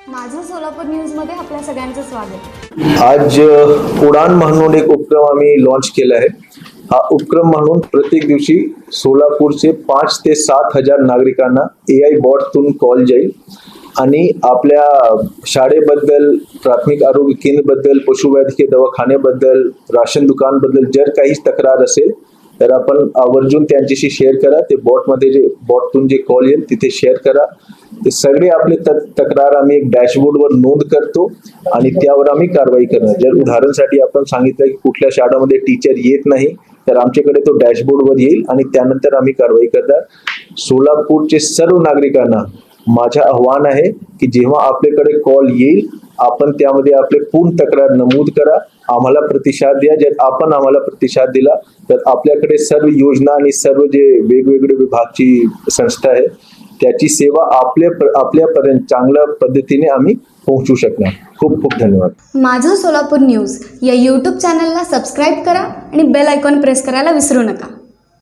माझं सोलापूर आपल्या सगळ्यांचं स्वागत. आज उडान म्हणून एक उपक्रम आम्ही लॉन्च केला आहे. हा उपक्रम म्हणून प्रत्येक दिवशी सोलापूरचे पाच ते सात हजार नागरिकांना ए आय बॉटतून कॉल जाईल आणि आपल्या शाळेबद्दल प्राथमिक आरोग्य केंद्रबद्दल पशुवैद्यकीय दवाखान्याबद्दल राशन दुकानबद्दल जर काही तक्रार असेल तर आपण आवर्जून त्यांच्याशी शेअर करा. ते बॉटमध्ये जे बॉटतून जे कॉल येईल तिथे शेअर करा. ते सगळे आपले त- तक्रार आम्ही एक डॅशबोर्डवर नोंद करतो आणि त्यावर आम्ही कारवाई करणार. जर उदाहरणसाठी आपण सांगितलं की कुठल्या शाळामध्ये टीचर येत नाही तर आमच्याकडे तो डॅशबोर्डवर येईल आणि त्यानंतर आम्ही कारवाई करणार. सोलापूरचे सर्व नागरिकांना माझं आव्हान आहे की जेव्हा आपल्याकडे कॉल येईल आपण त्यामध्ये आपले पूर्ण तक्रार नमूद करा. आम्हाला प्रतिसाद द्या. जर आपण आम्हाला प्रतिसाद दिला तर आपल्याकडे सर्व योजना आणि सर्व जे वेगवेगळे विभागची संस्था आहे त्याची सेवा आपल्या आपल्यापर्यंत चांगल्या पद्धतीने आम्ही पोहोचू शकणार. खूप खूप धन्यवाद. माझं सोलापूर न्यूज या यूट्यूब चॅनलला सबस्क्राईब करा आणि बेल आयकॉन प्रेस करायला विसरू नका.